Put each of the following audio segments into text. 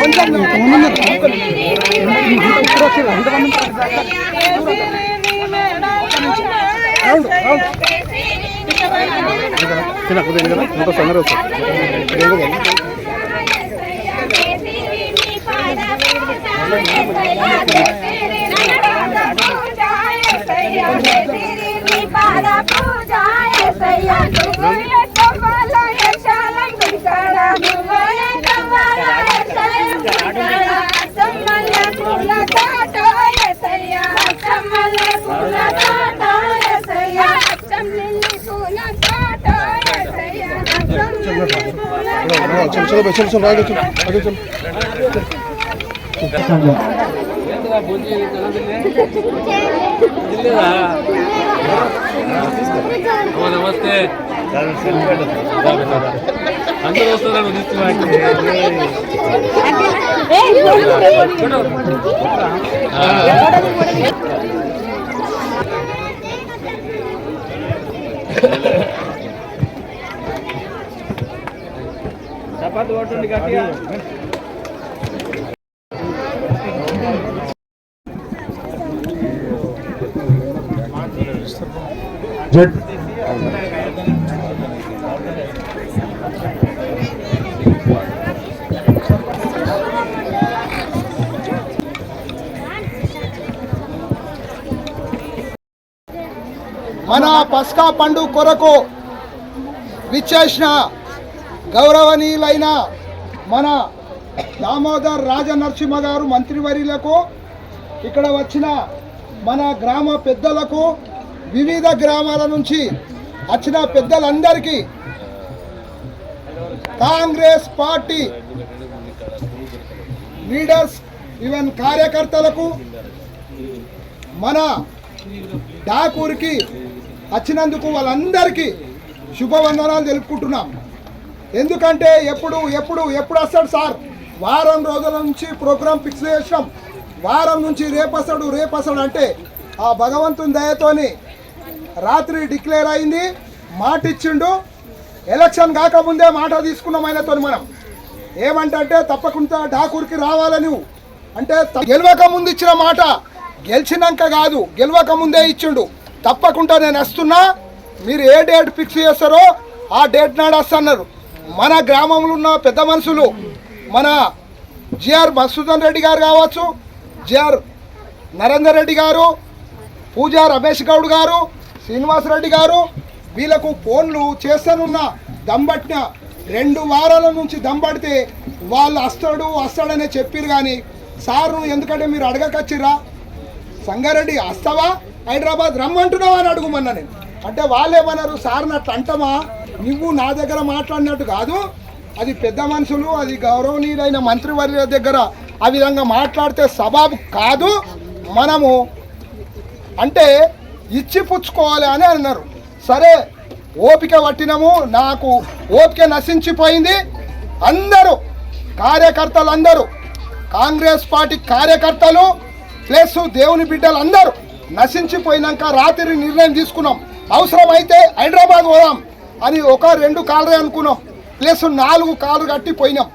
కొంచెం ముందు ఇప్పుడు వచ్చారు ఎంతమంది రౌండ్ రౌండ్ చిన్న కుదిరింది కదా ఇంకో తొందర చలో చలో చలో చలో రాదు చలో ఆगे చలో నమస్తే అందరూ వస్తున్నారు చపాతి కొట్టండి గట్టిగా జడ్ మన పస్కా పండుగ కొరకు విచ్చేసిన గౌరవనీయులైన మన దామోదర్ రాజనరసింహ గారు మంత్రివర్యులకు ఇక్కడ వచ్చిన మన గ్రామ పెద్దలకు వివిధ గ్రామాల నుంచి వచ్చిన పెద్దలందరికీ కాంగ్రెస్ పార్టీ లీడర్స్ ఈవెన్ కార్యకర్తలకు మన డాకూరికి వచ్చినందుకు వాళ్ళందరికీ శుభవందనాలు తెలుపుకుంటున్నాం. ఎందుకంటే ఎప్పుడు ఎప్పుడు ఎప్పుడు వస్తాడు సార్? వారం రోజుల నుంచి ప్రోగ్రాం ఫిక్స్ చేసినాం. వారం నుంచి రేపస్తాడు రేపస్తాడు అంటే ఆ భగవంతుని దయతోని రాత్రి డిక్లేర్ అయింది మాట ఇచ్చిండు ఎలక్షన్ కాకముందే మాట తీసుకున్నాం ఆయనతో మనం. ఏమంటే తప్పకుండా ఠాకూర్కి రావాలని నువ్వు అంటే గెలవక ముందు ఇచ్చిన మాట గెలిచినాక కాదు గెలవక ముందే ఇచ్చిండు. తప్పకుండా నేను వస్తున్నా. మీరు ఏ డేట్ ఫిక్స్ చేస్తారో ఆ డేట్ నాడు వస్తున్నారు. మన గ్రామంలో ఉన్న పెద్ద మనుషులు మన జిఆర్ మధుసూదన్ రెడ్డి గారు కావచ్చు జిఆర్ నరేందర్ రెడ్డి గారు పూజా రమేష్ గౌడ్ గారు శ్రీనివాస్ రెడ్డి గారు వీళ్ళకు ఫోన్లు చేస్తానున్న దంబట్టిన రెండు వారాల నుంచి దంబడితే వాళ్ళు వస్తాడు వస్తాడనే చెప్పారు కానీ సారు ఎందుకంటే మీరు అడగకొచ్చిరా సంగారెడ్డి వస్తావా? హైదరాబాద్ రమ్మంటున్నావా అని అడుగుమన్నా నేను. అంటే వాళ్ళు ఏమన్నారు సార్ని అట్లా అంటామా? నువ్వు నా దగ్గర మాట్లాడినట్టు కాదు. అది పెద్ద మనుషులు అది గౌరవనీయులైన మంత్రివర్యుల దగ్గర ఆ విధంగా మాట్లాడితే సబాబు కాదు. మనము అంటే ఇచ్చి పుచ్చుకోవాలి అని అన్నారు. సరే ఓపిక పట్టినము నాకు ఓపిక నశించిపోయింది. అందరూ కార్యకర్తలు అందరూ కాంగ్రెస్ పార్టీ కార్యకర్తలు ప్లస్ దేవుని బిడ్డలు అందరూ నశించిపోయినాక రాత్రి నిర్ణయం తీసుకున్నాం. అవసరమైతే హైదరాబాద్ పోదాం. అని ఒక రెండు కాలరే అనుకున్నాం. ప్లస్ నాలుగు కాళ్ళు కట్టి పోయినాం.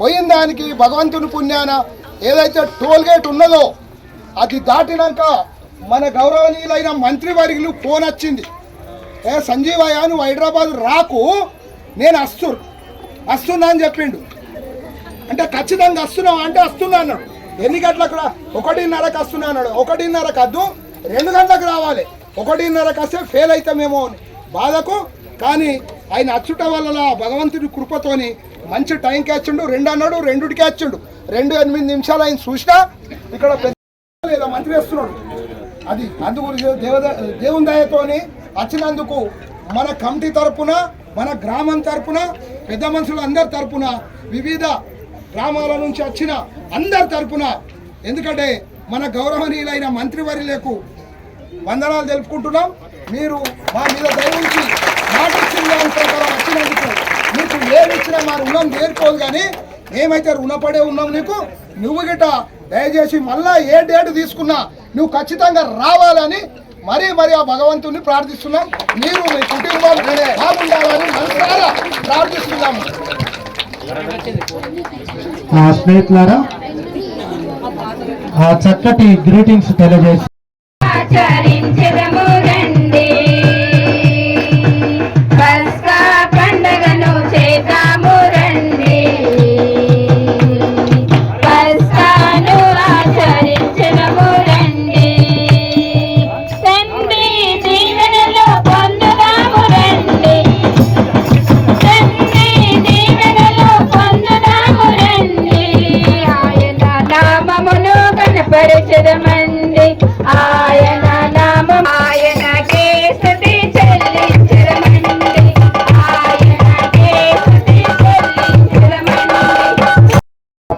పోయిన దానికి భగవంతుని పుణ్యాన ఏదైతే టోల్ గేట్ ఉన్నదో అది దాటినాక మన గౌరవనీయులైన మంత్రివర్యులు ఫోన్ వచ్చింది ఏ సంజీవయ్య నువ్వు హైదరాబాద్ రాకు నేను అస్తు వస్తున్నా అని చెప్పిండు. అంటే ఖచ్చితంగా వస్తున్నావు అంటే వస్తున్నా అన్నాడు. ఎన్ని గంటలకు రా? ఒకటిన్నరకు వస్తున్నా అన్నాడు. ఒకటిన్నరకు వద్దు రెండు గంటలకు రావాలి. ఒకటిన్నరకు వస్తే ఫెయిల్ అవుతామేమో అని. బాధకు కానీ ఆయన అచ్చుట వల్ల భగవంతుడి కృపతోని మంచి టైంకి వచ్చిండు రెండు అన్నాడు రెండుటి క్యాచ్ండు రెండు ఎనిమిది నిమిషాలు ఆయన చూసినా ఇక్కడ పెద్ద లేదా మంత్రి వేస్తున్నాడు. అది అందుకు దేవద దేవుని దయతోని వచ్చినందుకు మన కమిటీ తరపున మన గ్రామం తరపున పెద్ద మనుషులు అందరి తరపున వివిధ గ్రామాల నుంచి వచ్చిన అందరి తరపున ఎందుకంటే మన గౌరవనీయులైన మంత్రివర్యులకు వందనాలు తెలుపుకుంటున్నాం. మీరు మా మీద దయవుంచి ప్రకారం వచ్చినందుకు మీకు ఏమి ఇచ్చినా మా రుణం తీరుకోదు కానీ మేమైతే రుణపడే ఉన్నాం నీకు నువ్వు గిట దయచేసి మళ్ళా ఏ డేట్ తీసుకున్నా నువ్వు ఖచ్చితంగా రావాలని మరీ మరి ఆ భగవంతుని ప్రార్థిస్తున్నాం. మీరు మీ కుటుంబం బాగుండాలని మనసారా ప్రార్థిస్తున్నాము ఆ స్నేహితులారా ఆ చక్కటి గ్రీటింగ్స్ తెలియజేసి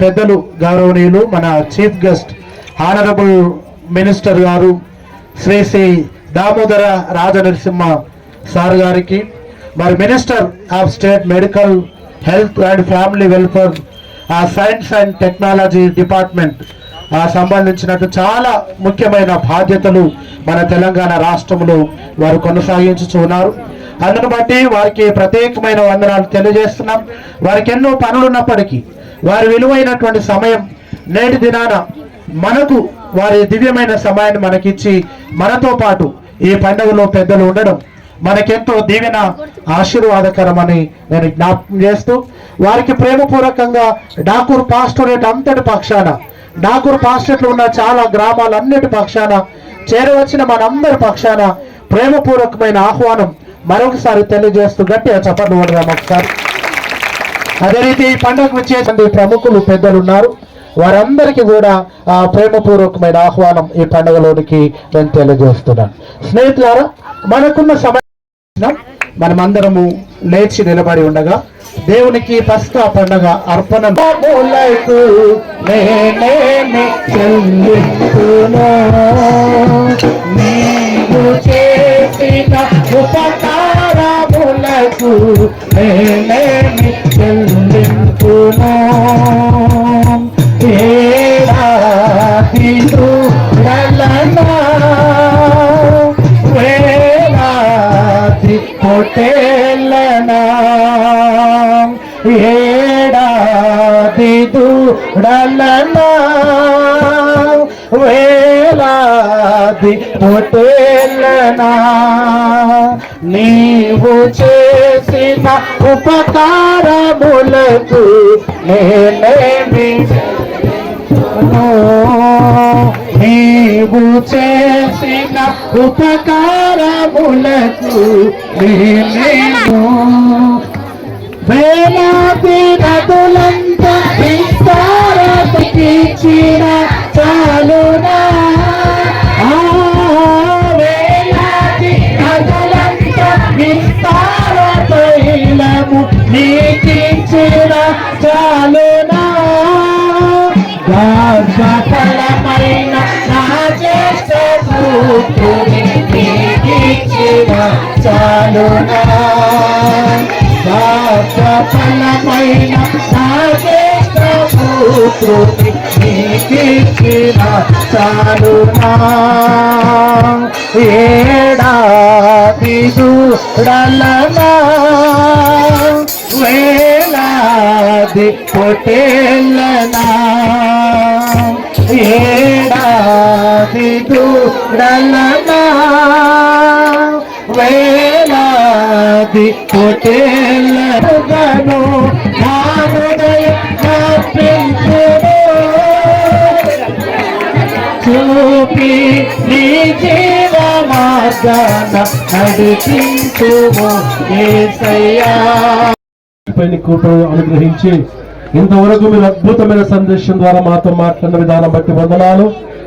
పెద్దలు గౌరవనీయులు మన చీఫ్ గెస్ట్ ఆనరబుల్ మినిస్టర్ గారు శ్రీ శ్రీ దామోదర రాజనరసింహ సార్ గారికి మరి minister of state medical health and family welfare ఆ సైన్స్ అండ్ టెక్నాలజీ డిపార్ట్మెంట్ సంబంధించినట్టు చాలా ముఖ్యమైన బాధ్యతలు మన తెలంగాణ రాష్ట్రంలో వారు కొనసాగించుతున్నారు అందును బట్టి వారికి ప్రత్యేకమైన వందనాలు తెలియజేస్తున్నాం. వారికి ఎన్నో పనులు ఉన్నప్పటికీ వారి విలువైనటువంటి సమయం నేటి దినాన మనకు వారి దివ్యమైన సమయాన్ని మనకిచ్చి మనతో పాటు ఈ పండుగలో పెద్దలు ఉండడం మనకెంతో దీవెన ఆశీర్వాదకరమని నేను జ్ఞాపకం చేస్తూ వారికి ప్రేమపూర్వకంగా డాకూర్ పాస్టరేట్ అంతటి పక్షాన డాకూర్ పాస్టరేట్లు ఉన్న చాలా గ్రామాలన్నిటి పక్షాన చేరవచ్చిన మనందరి పక్షాన ప్రేమపూర్వకమైన ఆహ్వానం మరొకసారి తెలియజేస్తూ గట్టిగా చప్పట్లు కొడదాం ఒకసారి. అదే రీతి ఈ పండుగకు వచ్చేటువంటి ప్రముఖులు పెద్దలు ఉన్నారు వారందరికీ కూడా ఆ ప్రేమపూర్వకమైన ఆహ్వానం ఈ పండుగలోనికి నేను తెలియజేస్తున్నాను స్నేహితులారా మనకున్న సమయం మనమందరము లేచి నిలబడి ఉండగా దేవునికి పస్కా పండగ అర్పణ చేసిన ఉపకారములకు నేనేమి చెల్లింపును? ఏడాది గలనా వేలాది పొటేలనా ఏడాది దూడలనా? వేలాది పొటేలనా? నీవు చేసిన ఉపకారములకు నేనేమి? నీవు చేసిన ఉపకారములకు నేనేమో? వేలాది నదులంత విస్తారతికిచ్చిన చాలునా? తైలము నీకించిన చాలునా? గర్భఫలమైన నా చేసూపుని నీకించిన చాలునా? గర్భఫలమైన నా చేసూపుని నీకించిన చాలునా? ఏడా దూడలనా వేలాది పొటేలనా ఏడాది దూడలనా వేలాది పొటేలగను నా చూపి నీచే మార్గాన నడిపించుము యేసయ్యా అనుగ్రహించి ఇంతవరకు మీరు అద్భుతమైన సందేశం ద్వారా మాతో మాట్లాడిన విధానం బట్టి వందనాలు.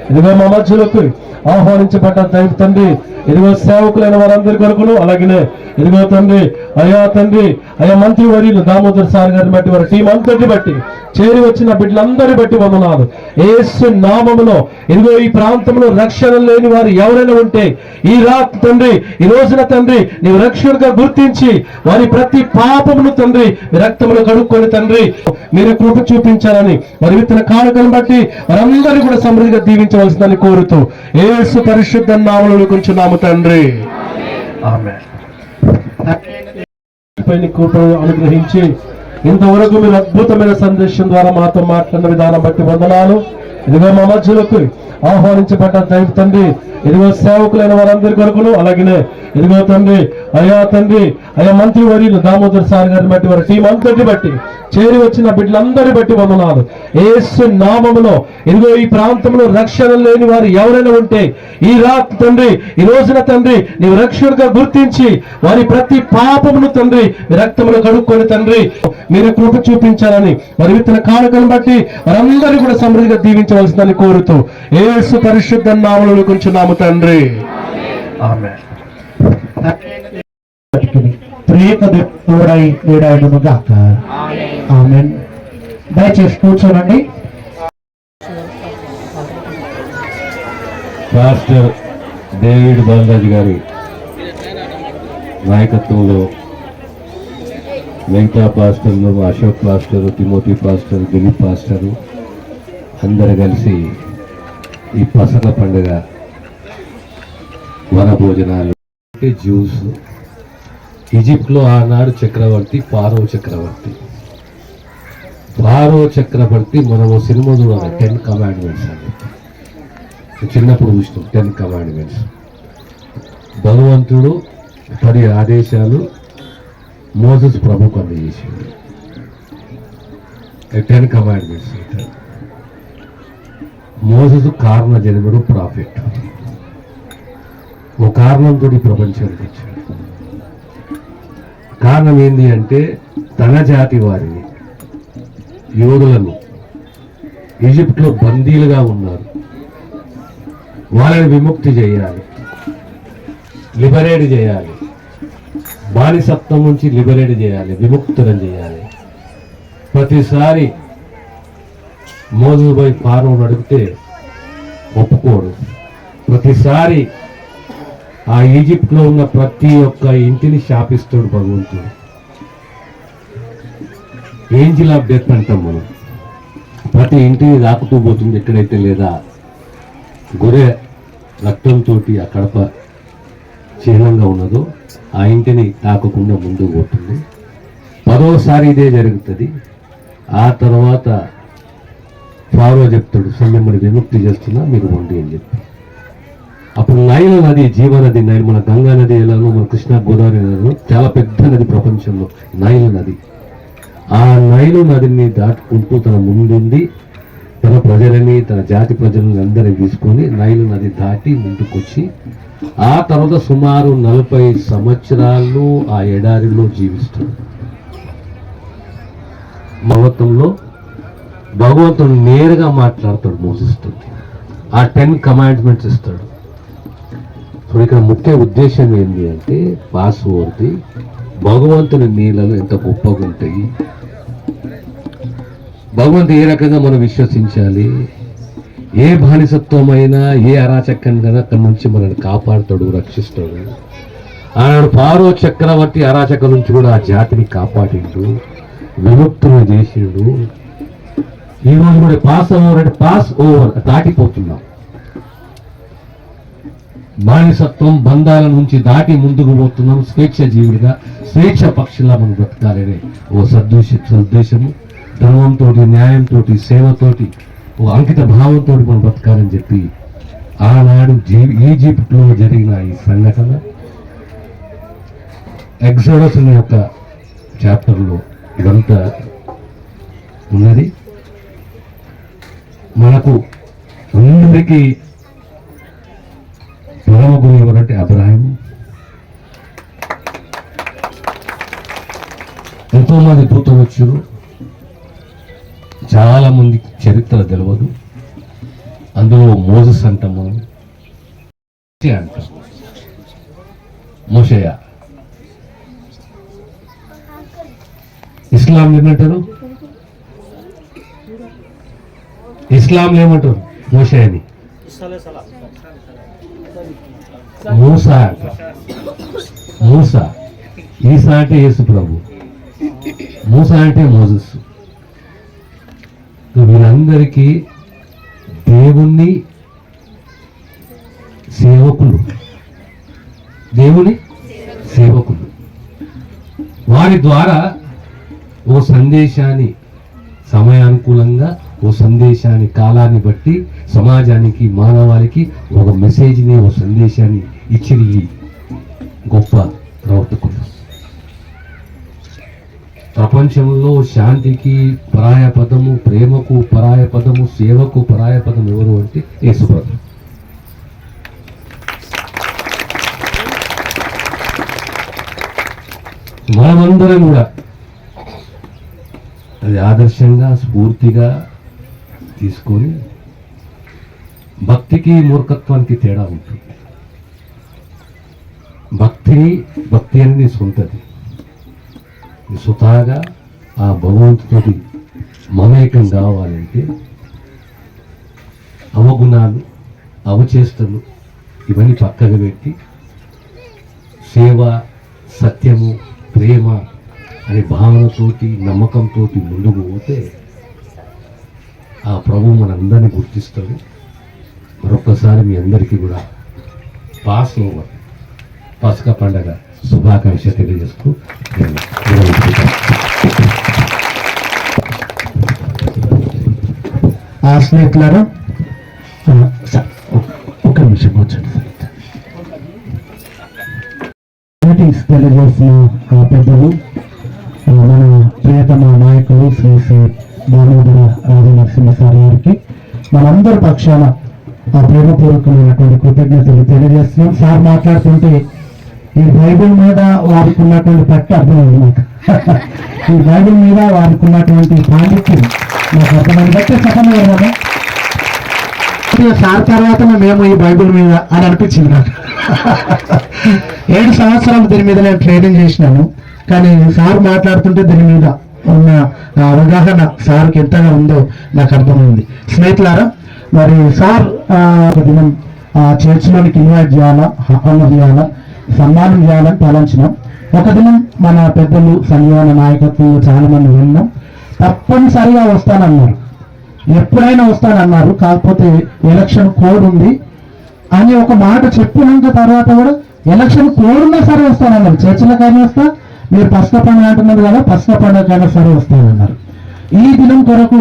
ఇదిగో మా మధ్యలోకి ఆహ్వానించబడ్డ దైవ తండ్రి. ఇదిగో సేవకులైన వారందరి కొరకును అలాగనే ఇదిగో తండ్రి అయా తండ్రి అయా మంత్రి వర్యులు దామోదర్ సార్ గారిని బట్టి వారి టీం అంతటి బట్టి చేరి వచ్చిన బిడ్డలందరి బట్టి వందనాలు. ఏసు నామములో ఇదిగో ఈ ప్రాంతంలో రక్షణ లేని వారు ఎవరైనా ఉంటే ఈ రాత్రి తండ్రి ఈ రోజున తండ్రి నీవు రక్షకుడిగా గుర్తించి వారి ప్రతి పాపమును తండ్రి రక్తమును రక్తములు కడుక్కొని తండ్రి మీరు కృప చూపించాలని మరి విత్తన కానుకను బట్టి వారందరూ కూడా సమృద్ధిగా దీవించవలసిందని కోరుతూ ఏసు పరిశుద్ధ నామములు కొంచెం నామ తండ్రి ఆమె కృపను అనుగ్రహించి ఇంతవరకు మీరు అద్భుతమైన సందేశం ద్వారా మాతో మాట్లాడిన విధానం బట్టి వందనాలు. ఇదిగో మా మధ్యలోకి ఆహ్వానించబడ్డ దైవ తండ్రి. ఇదిగో సేవకులైన వారందరి కొరకును అలాగనే ఇదిగో తండ్రి అయా తండ్రి అయా మంత్రి వర్యులు దామోదర్ సార్ గారిని బట్టి వారి టీం అంతటి బట్టి చేరి వచ్చిన బిడ్డలందరి బట్టి వందనాలు. ఏసు నామములో ఇదిగో ఈ ప్రాంతంలో రక్షణ లేని వారు ఎవరైనా ఉంటే ఈ రాత్రి తండ్రి ఈ రోజున తండ్రి నీవు రక్షణగా గుర్తించి వారి ప్రతి పాపమును తండ్రి మీ రక్తములు కడుక్కొని తండ్రి మీరు కృప చూపించాలని వారి విత్తన కానుకలను బట్టి వారందరూ కూడా సమృద్ధిగా దీవించవలసిందని కోరుతూ ఏసు పరిశుద్ధ నామములు కొంచెం నామ తండ్రి. ఆమె ప్రేమ వేడాడును గాక ఆమెన్. దయచేసి కూర్చోనండి. పాస్టర్ డేవిడ్ బాలరాజు గారి నాయకత్వంలో వెంకటా పాస్టర్లు Ashok pastor Timothy pastor Dilip pastor అందరు కలిసి ఈ పసల పండుగ వన భోజనాలు అంటే జ్యూస్. ఈజిప్ట్లో ఆనాడు చక్రవర్తి పారో చక్రవర్తి. పారో చక్రవర్తి మనము సినిమా చూడాలి. టెన్ కమాండ్మెంట్స్ అని. చిన్నప్పుడు చూసినాం. టెన్ కమాండ్మెంట్స్ భగవంతుడు పది ఆదేశాలు మోసస్ ప్రభుకు అందజేసింది టెన్ కమాండ్మెంట్స్ మోసస్ కారణ జన్ముడు ప్రాఫిట్. ఓ కారణంతో ఈ ప్రపంచానికి వచ్చాడు కారణం ఏంటి అంటే తన జాతి వారిని యోధులను ఈజిప్ట్లో బందీలుగా ఉన్నారు. వాళ్ళని విముక్తి చేయాలి లిబరేట్ చేయాలి బానిసత్వం నుంచి లిబరేట్ చేయాలి విముక్తులను చేయాలి. ప్రతిసారి మోదీభాయ్ పారం అడిగితే ఒప్పుకోడు. ప్రతిసారి ఆ ఈజిప్ట్లో ఉన్న ప్రతి ఒక్క ఇంటిని శాపిస్తాడు భగవంతుడు. ఏంజిల్ ఆఫ్ డెత్ అంటాం మనం. ప్రతి ఇంటిని దాకుతూ పోతుంది ఎక్కడైతే లేదా గొర్రె రక్తంతో ఆ కడప చిహ్నంగా ఉన్నదో ఆ ఇంటిని తాకకుండా ముందుకు పోతుంది. పదోసారి ఇదే జరుగుతుంది. ఆ తర్వాత ఫారో చెప్తాడు సో మిమ్మల్ని విముక్తి చేస్తున్నా మీరు వండి అని చెప్పి. అప్పుడు నైల నది జీవనది నైల్ మన గంగా నది ఎలాగో మన కృష్ణా గోదావరి ఎలానో చాలా పెద్ద నది ప్రపంచంలో నైల్ నది. ఆ నైలు నదిని దాటుకుంటూ తన ముందుండి తన ప్రజలని తన జాతి ప్రజలని అందరినీ తీసుకొని నైలు నది దాటి ముందుకొచ్చి ఆ తర్వాత సుమారు నలభై సంవత్సరాలు ఆ ఎడారిలో జీవిస్తాడు. భగవతంలో భగవంతుడు నేరుగా మాట్లాడతాడు మోసిస్తుంది ఆ టెన్ కమాండ్మెంట్స్ ఇస్తాడు. ఇప్పుడు ఇక్కడ ముఖ్య ఉద్దేశం ఏంటి అంటే పాస్వర్డ్ది భగవంతుని నీళ్ళలు ఎంత గొప్పగా ఉంటాయి. భగవంతు ఏ రకంగా మనం విశ్వసించాలి? ఏ బానిసత్వమైనా ఏ అరాచకంగా అక్కడి నుంచి మనల్ని కాపాడుతాడు రక్షిస్తాడు. ఆనాడు పారో చక్రవర్తి అరాచకం నుంచి కూడా ఆ జాతిని కాపాడిండు. విముక్తులు చేసిండు. ఈ రోజు కూడా పాస్ ఓవర్ అంటే పాస్ ఓవర్ దాటిపోతున్నాం. బానిసత్వం బంధాల నుంచి దాటి ముందుకు పోతున్నాం. స్వేచ్ఛ జీవుడిగా స్వేచ్ఛ పక్షులా మనం బ్రతకాలనే ఓ సద్దేశ సద్దేశము. ధర్మంతో న్యాయంతో సేవతోటి ఓ అంకిత భావంతో మనం బ్రతకాలని చెప్పి ఆనాడు జీ ఈజిప్ట్లో జరిగిన ఈ సంఘటన ఎగ్జోడస్ అనే ఒక చాప్టర్లో ఇదంతా ఉన్నది. మనకు అందరికీ ప్రథమ గురు ఎవరంటే అబ్రాహిం ఎంతో మంది వచ్చారు. చాలా మంది చరిత్ర తెలియదు అందులో మోజస్ అంటాం మనం. అంటాం. మోషయ. ఇస్లాం ఏంటంటారు ఇస్లాం ఏమంటారు? మోషయని మూసా మూసా. ఈసా అంటే యేసు ప్రభు. మూసా అంటే మోజస్. వీరందరికీ దేవుణ్ణి సేవకులు. దేవుని సేవకులు. వారి ద్వారా ఓ సందేశాన్ని సమయానుకూలంగా ఓ సందేశాన్ని కాలాన్ని బట్టి సమాజానికి మానవాళికి ఒక మెసేజ్ని ఒక సందేశాన్ని ఇచ్చింది గొప్ప ప్రవర్తకుడు. ప్రపంచంలో శాంతికి పరాయ పదము ప్రేమకు పరాయ పదము సేవకు పరాయ పదం ఎవరు అంటే యేసుప్రభు మనమందరం కూడా అది ఆదర్శంగా స్ఫూర్తిగా తీసుకొని భక్తికి మూర్ఖత్వానికి తేడా ఉంటుంది. భక్తిని భక్తి అనేది సొంతది. సుతాగా ఆ భగవంతుతోటి మమేకం కావాలంటే అవగుణాలు అవచేష్టలు ఇవన్నీ పక్కన పెట్టి సేవ సత్యము ప్రేమ అనే భావనతోటి నమ్మకంతో ముందుకు పోతే ఆ ప్రభు మనందరినీ గుర్తిస్తాడు. మరొకసారి మీ అందరికీ కూడా పాస్ ఓవర్ పసుక పండగ శుభాకాంక్ష తెలియజేస్తూ నేను ఆ స్నేహితులారా ఒక నిమిషం కూర్చోండి. తెలియజేసిన పెద్దలు? మన ప్రియతమ నాయకులు శ్రీ శ్రీ దామోదర రాజనరసింహ సార్ గారికి మనందరి పక్షాన ఆ ప్రేమపూర్వకమైనటువంటి కృతజ్ఞతలు తెలియజేస్తున్నాం. సార్ మాట్లాడుతుంటే ఈ బైబిల్ మీద వారికి ఉన్నటువంటి పట్టు అర్థమైంది నాకు ఈ బైబిల్ మీద వారికి ఉన్నటువంటి పాండిత్యం నాకు అర్థమైంది బట్టి చెప్పండి కదా. సార్ తర్వాతనే మేము ఈ బైబిల్ మీద అని అనిపించింది నాకు. ఏడు సంవత్సరాలు దీని మీద నేను ట్రైనింగ్ చేసినాను. కానీ సార్ మాట్లాడుతుంటే దీని మీద ఉన్న అవగాహన సార్కి ఎంతగా ఉందో నాకు అర్థమైంది. స్నేహితులారా మరి సార్ ఒక దినం ఆ చర్చిలోనికి ఇన్వైట్ చేయాలా? హామర్ చేయాలా? సన్మానం చేయాలని తలంచినాం ఒక దినం మన పెద్దలు సంజీవన నాయకత్వం చాలా మంది విన్నాం తప్పనిసరిగా వస్తానన్నారు. ఎప్పుడైనా వస్తానన్నారు. కాకపోతే ఎలక్షన్ కోడ్ ఉంది. అని ఒక మాట చెప్పినాక తర్వాత కూడా ఎలక్షన్ కోడ్ ఉన్నా సరే వస్తానన్నారు. చర్చలకైనా వస్తా మీరు పసక పండుగ అంటున్నారు కదా పసక పండుగకైనా సరే వస్తానన్నారు ఈ దినం కొరకు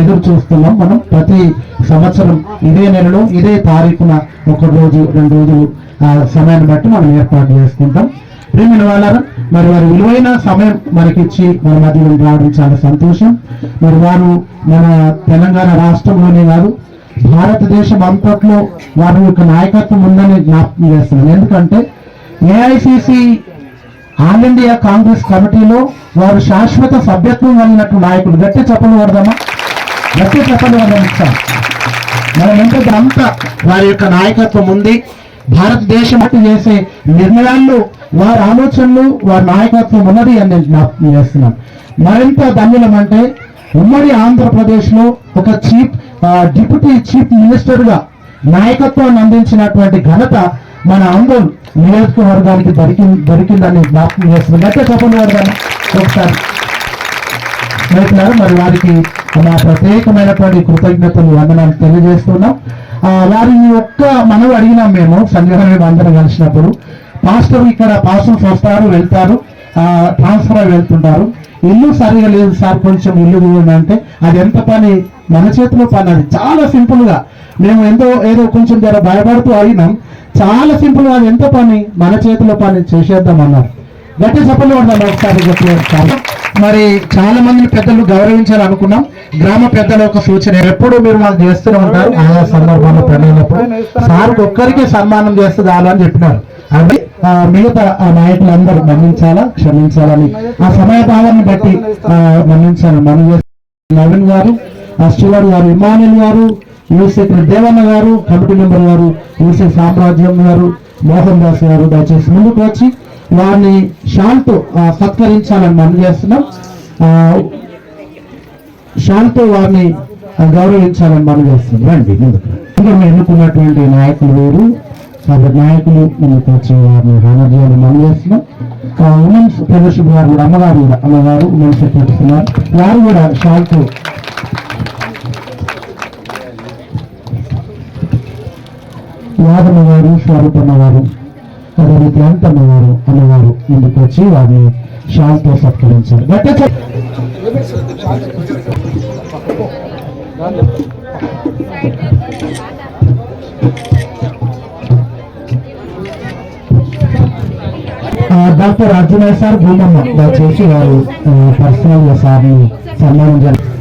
ఎదురు చూస్తున్నాం మనం. ప్రతి సంవత్సరం ఇదే నెలలో ఇదే తారీఖున ఒక రోజు రెండు రోజులు ఆ సమయాన్ని బట్టి మనం ఏర్పాటు చేసుకుంటాం. ప్రేమిన వాళ్ళారా మరి వారి విలువైన సమయం మనకిచ్చి మన మధ్యలో రావడం చాలా సంతోషం. మరి వారు మన తెలంగాణ రాష్ట్రంలోనే కాదు భారతదేశం అంతట్లో వారి యొక్క నాయకత్వం ఉందని జ్ఞాపకం చేస్తున్నాను ఎందుకంటే ఏఐసిసి ఆల్ ఇండియా కాంగ్రెస్ కమిటీలో వారు శాశ్వత సభ్యత్వం కలిగినట్టు నాయకులు. గట్టి చెప్పలు పడదామా గట్టి చెప్పలు పడదాం మనం ఎంత అంతా వారి యొక్క నాయకత్వం ఉంది. భారతదేశం అటు చేసే నిర్ణయాల్లో వారి ఆలోచనలు వారి నాయకత్వం ఉన్నది అని నేను జ్ఞాపకం చేస్తున్నాను. మరింత ధన్యులం అంటే ఉమ్మడి ఆంధ్రప్రదేశ్లో ఒక చీఫ్ డిప్యూటీ చీఫ్ మినిస్టర్గా నాయకత్వాన్ని అందించినటువంటి ఘనత మన అందం నియోజకవర్గానికి దొరికి దొరికిందని జ్ఞాపకం చేస్తుంది గట్టే చెప్పండి వర్గాన్ని ఒకసారి. స్నేహితులారు మరి వారికి మా ప్రత్యేకమైనటువంటి కృతజ్ఞతలు వందనాలు తెలియజేస్తున్నాం. వారిని వారి ఒక్క మనవి అడిగినాం మేము సంజయ్ అందరం కలిసినప్పుడు పాస్టర్ ఇక్కడ పాస్టర్స్ వస్తారు వెళ్తారు. ఆ, ట్రాన్స్ఫర్ అయి వెళ్తుంటారు. ఇల్లు సరిగా లేదు సార్ కొంచెం ఇల్లు ఇవ్వండి అంటే అది ఎంత పని? మన చేతిలో పని అది. చాలా సింపుల్గా మేము ఎంతో ఏదో కొంచెం జర భయపడుతూ అడిగినాం చాలా సింపుల్గా అది ఎంత పని. మన చేతిలో పని చేసేద్దాం అన్నారు. గట్టి చెప్పలు పడదాం ఒకసారి గట్టి మరి చాలా మందిని పెద్దలు గౌరవించాలనుకున్నాం గ్రామ పెద్దల యొక్క సూచన ఎప్పుడు మీరు మాకు చేస్తూనే ఉంటారు. ఆయా సందర్భంలో పడినప్పుడు సార్కి ఒక్కరికే సన్మానం చేస్తే చాలు అని చెప్పినారు. అది ఆ, మిగతా ఆ నాయకులందరూ మన్నించాలా క్షమించాలని ఆ సమయభావాన్ని బట్టి మన్నించాలి. మనం నవీన్ గారు ఆ స్టీవర్ గారు ఇమానుల్ గారు యూనివర్సిటీ దేవన్న గారు కమిటీ మెంబర్ గారు యూనివర్సిటీ సామ్రాజ్యం గారు మోహన్ దాస్ గారు దయచేసి ముందుకు వచ్చి వారిని షాల్తో సత్కరించాలని మనం చేస్తున్నాం. ఆ, షాల్తో వారిని గౌరవించాలని మనం చేస్తున్నాం. రండి ముందుకు. ఇంకా మేము ఎన్నుకున్నటువంటి నాయకులు వేరు. కాబట్టి నాయకులు ముందుకు వచ్చి వారిని హానర్ చేయాలని మనం చేస్తున్నాం. ఉమెన్స్ ఫెలోషిప్ గారు కూడా అమ్మగారు కూడా అమ్మగారు ఉమెన్స్ సెక్రటరీ వారు కూడా షాల్తో యాదమ్మవారు స్వరూపమ్మవారు అదే రీతి అంతమ్మ గారు ముందుకు వచ్చి వారిని శాంతితో సత్కరించారు. Doctor Arjunayya sir Bhumamma. దయచేసి వారు పర్సనల్ సార్ని సన్మానం జరిగింది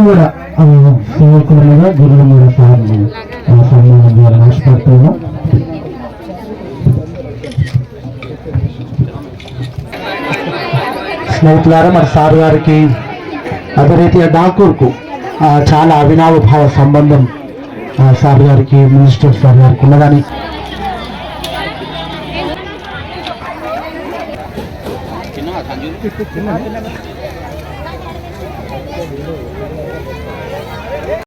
కూడా. సేవకులుగా గురువులు కూడా సార్ని ఆ, సన్మానించాలని స్నేహితులారా మరి సార్ గారికి అదే రీతిగా డాకూర్కు చాలా అవినావభావ సంబంధం సార్ గారికి మినిస్టర్ సార్ గారికి ఉన్నదని.